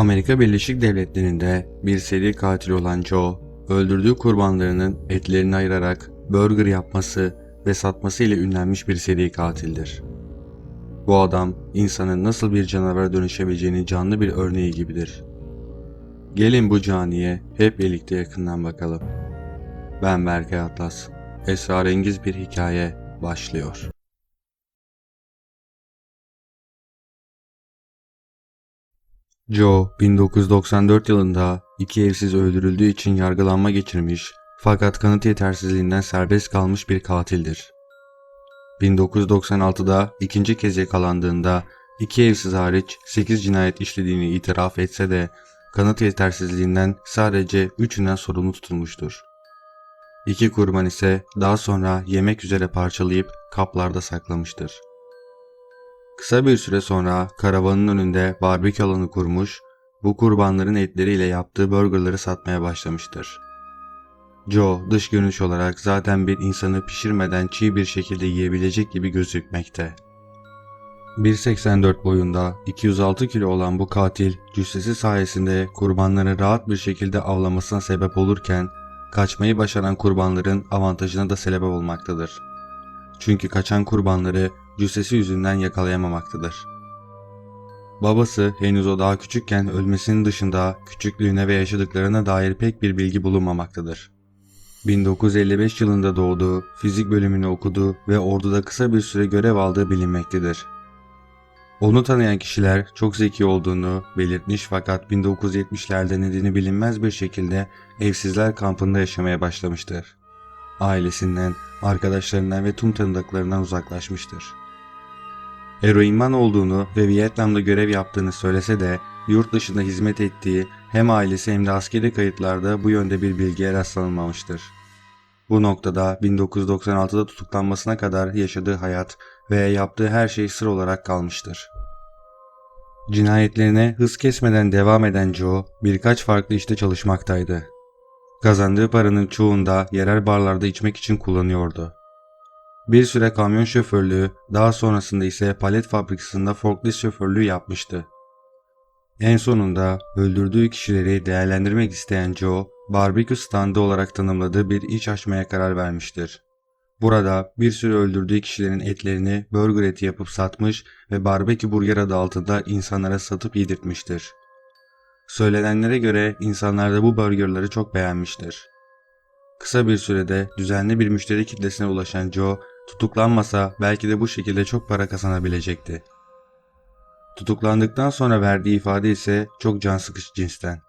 Amerika Birleşik Devletleri'nde bir seri katil olan Joe, öldürdüğü kurbanlarının etlerini ayırarak burger yapması ve satması ile ünlenmiş bir seri katildir. Bu adam insanın nasıl bir canavara dönüşebileceğinin canlı bir örneği gibidir. Gelin bu caniye hep birlikte yakından bakalım. Ben Berkay Atlas. Esrarengiz bir hikaye başlıyor. Joe 1994 yılında iki evsiz öldürüldüğü için yargılanma geçirmiş fakat kanıt yetersizliğinden serbest kalmış bir katildir. 1996'da ikinci kez yakalandığında iki evsiz hariç 8 cinayet işlediğini itiraf etse de kanıt yetersizliğinden sadece 3'ünden sorumlu tutulmuştur. İki kurban ise daha sonra yemek üzere parçalayıp kaplarda saklamıştır. Kısa bir süre sonra karavanın önünde barbekü alanı kurmuş, bu kurbanların etleriyle yaptığı burgerları satmaya başlamıştır. Joe dış görünüş olarak zaten bir insanı pişirmeden çiğ bir şekilde yiyebilecek gibi gözükmekte. 1.84 boyunda 206 kilo olan bu katil cüssesi sayesinde kurbanları rahat bir şekilde avlamasına sebep olurken kaçmayı başaran kurbanların avantajına da sebep olmaktadır. Çünkü kaçan kurbanları cüssesi yüzünden yakalayamamaktadır. Babası henüz o daha küçükken ölmesinin dışında küçüklüğüne ve yaşadıklarına dair pek bir bilgi bulunmamaktadır. 1955 yılında doğdu, fizik bölümünü okudu ve orduda kısa bir süre görev aldığı bilinmektedir. Onu tanıyan kişiler çok zeki olduğunu belirtmiş fakat 1970'lerde nedeni bilinmez bir şekilde evsizler kampında yaşamaya başlamıştır. Ailesinden, arkadaşlarından ve tüm tanıdıklarından uzaklaşmıştır. Eroinman olduğunu ve Vietnam'da görev yaptığını söylese de yurt dışında hizmet ettiği hem ailesi hem de askeri kayıtlarda bu yönde bir bilgiye rastlanılmamıştır. Bu noktada 1996'da tutuklanmasına kadar yaşadığı hayat ve yaptığı her şey sır olarak kalmıştır. Cinayetlerine hız kesmeden devam eden Joe birkaç farklı işte çalışmaktaydı. Kazandığı paranın çoğunda yerel barlarda içmek için kullanıyordu. Bir süre kamyon şoförlüğü, daha sonrasında ise palet fabrikasında forklift şoförlüğü yapmıştı. En sonunda öldürdüğü kişileri değerlendirmek isteyen Joe, barbekü standı olarak tanımladığı bir iç açmaya karar vermiştir. Burada bir sürü öldürdüğü kişilerin etlerini burger eti yapıp satmış ve barbekü burger adı altında insanlara satıp yedirtmiştir. Söylenenlere göre insanlar da bu burgerları çok beğenmiştir. Kısa bir sürede düzenli bir müşteri kitlesine ulaşan Joe, tutuklanmasa belki de bu şekilde çok para kazanabilecekti. Tutuklandıktan sonra verdiği ifade ise çok can sıkıcı cinsten.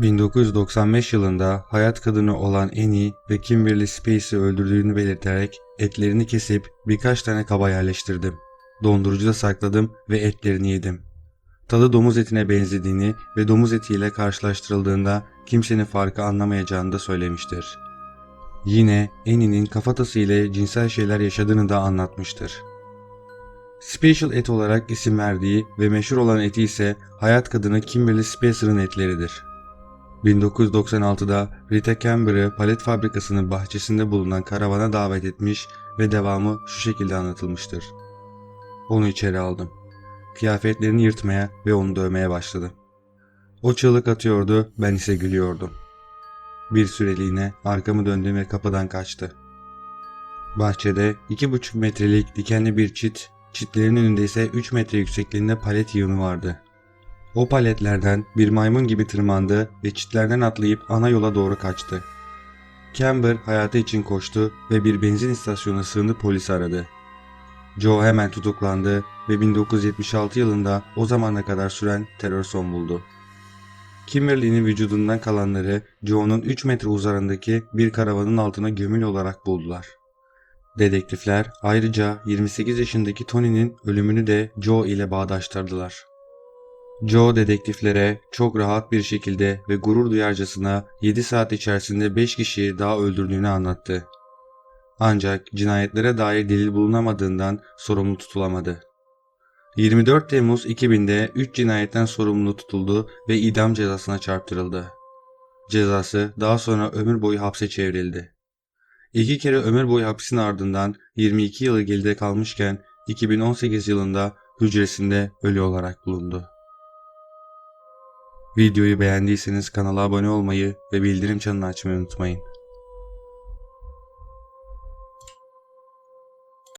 1995 yılında hayat kadını olan Annie ve Kimberly Space'i öldürdüğünü belirterek etlerini kesip birkaç tane kaba yerleştirdim. Dondurucuda sakladım ve etlerini yedim. Tadı domuz etine benzediğini ve domuz etiyle karşılaştırıldığında kimsenin farkı anlamayacağını da söylemiştir. Yine Annie'nin kafatası ile cinsel şeyler yaşadığını da anlatmıştır. Special et olarak isim verdiği ve meşhur olan eti ise hayat kadını Kimberly Spacer'ın etleridir. 1996'da Rita Camber'ı palet fabrikasının bahçesinde bulunan karavana davet etmiş ve devamı şu şekilde anlatılmıştır. Onu içeri aldım. Kıyafetlerini yırtmaya ve onu dövmeye başladım. O çığlık atıyordu, ben ise gülüyordum. Bir süreliğine arkamı döndüm ve kapıdan kaçtı. Bahçede iki buçuk metrelik dikenli bir çit, çitlerin önünde ise 3 metre yüksekliğinde palet yığını vardı. O paletlerden bir maymun gibi tırmandı ve çitlerden atlayıp ana yola doğru kaçtı. Camber hayatı için koştu ve bir benzin istasyonuna sığınıp polisi aradı. Joe hemen tutuklandı ve 1976 yılında o zamana kadar süren terör son buldu. Kimberly'nin vücudundan kalanları Joe'nun 3 metre uzarındaki bir karavanın altına gömülü olarak buldular. Dedektifler ayrıca 28 yaşındaki Tony'nin ölümünü de Joe ile bağdaştırdılar. Joe dedektiflere çok rahat bir şekilde ve gurur duyarcasına 7 saat içerisinde 5 kişiyi daha öldürdüğünü anlattı. Ancak cinayetlere dair delil bulunamadığından sorumlu tutulamadı. 24 Temmuz 2000'de 3 cinayetten sorumlu tutuldu ve idam cezasına çarptırıldı. Cezası daha sonra ömür boyu hapse çevrildi. İki kere ömür boyu hapsin ardından 22 yılı geride kalmışken 2018 yılında hücresinde ölü olarak bulundu. Videoyu beğendiyseniz kanala abone olmayı ve bildirim çanını açmayı unutmayın.